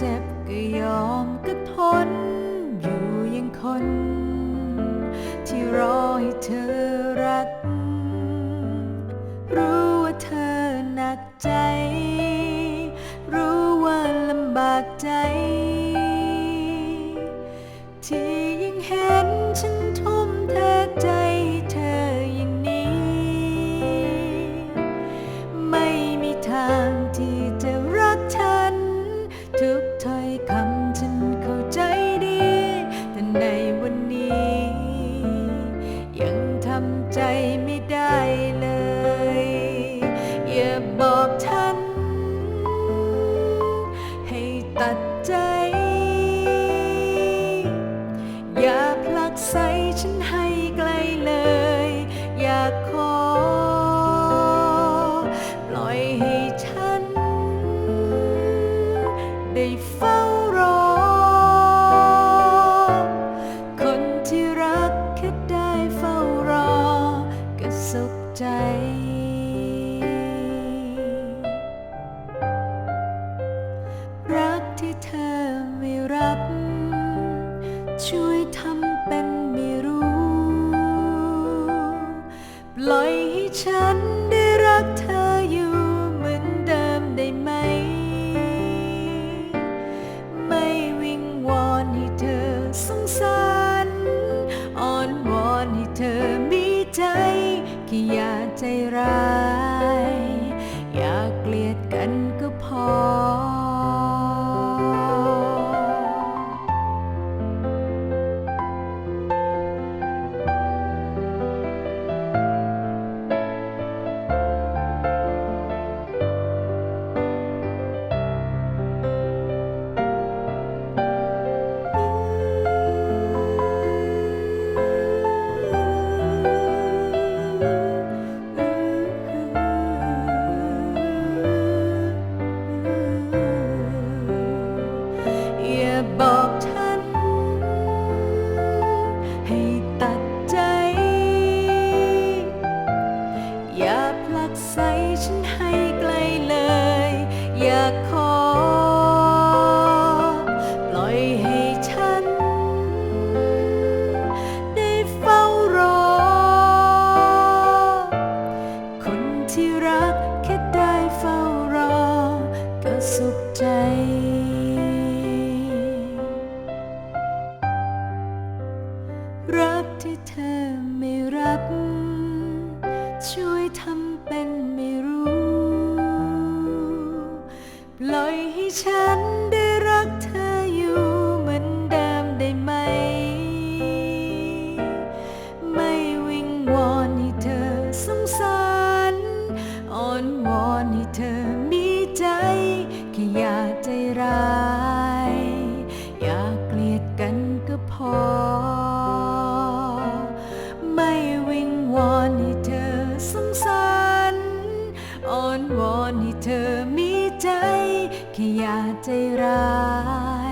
เจ็บก็ยอมก็ทน อยู่ยังคน ที่รอให้เธอรัก รู้ว่าเธอหนักใจ รู้ว่าลำบากใจ ไม่ได้ ช่วยทำเป็นไม่รู้ ปล่อยให้ฉันได้รักเธออยู่เหมือนเดิมได้ไหม ไม่วิงวอนให้เธอสงสารอ้อนวอนให้เธอมีใจแค่อย่าใจร้าย อยากเกลียดกันก็พอ ที่รักแค่ได้เฝ้ารอ ก็สุขใจ รักที่เธอไม่รับ ช่วยทำเป็นไม่รู้ ปล่อยให้ฉัน อ้อนใจแค่อย่าใจร้าย